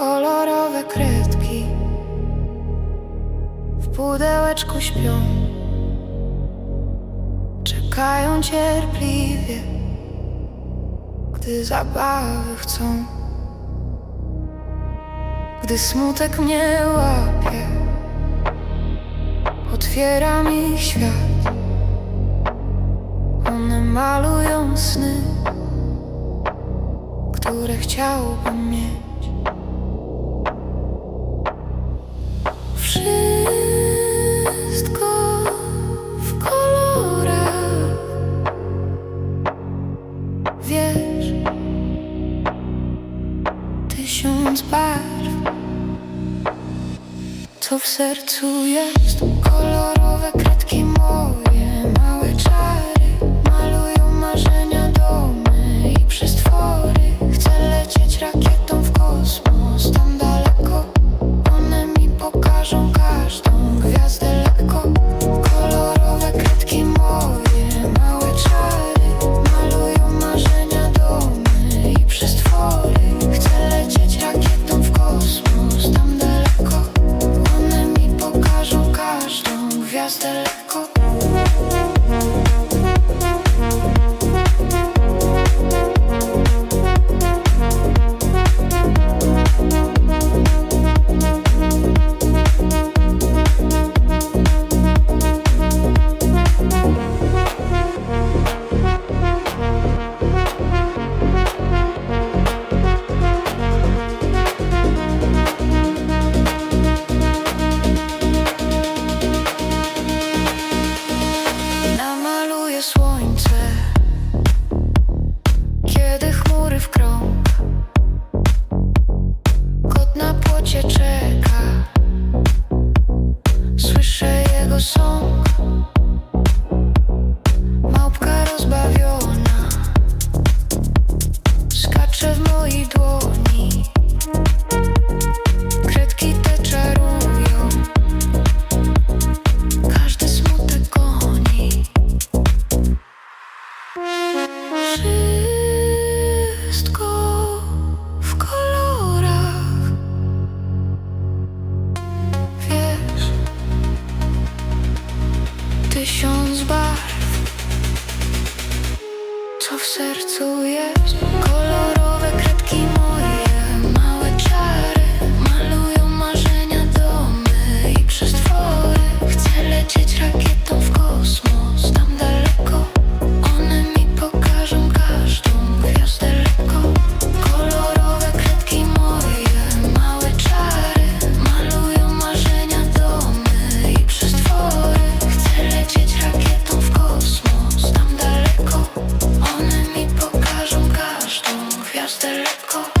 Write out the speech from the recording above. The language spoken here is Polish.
Kolorowe kredki w pudełeczku śpią, czekają cierpliwie, gdy zabawy chcą. Gdy smutek mnie łapie, otwieram ich świat. One malują sny, które chciałbym mieć. Co w sercu jest? Kolorowe kredki moje, just a wszystko w kolorach. Wiesz, tysiąc barw, co w sercu jest. każde lekko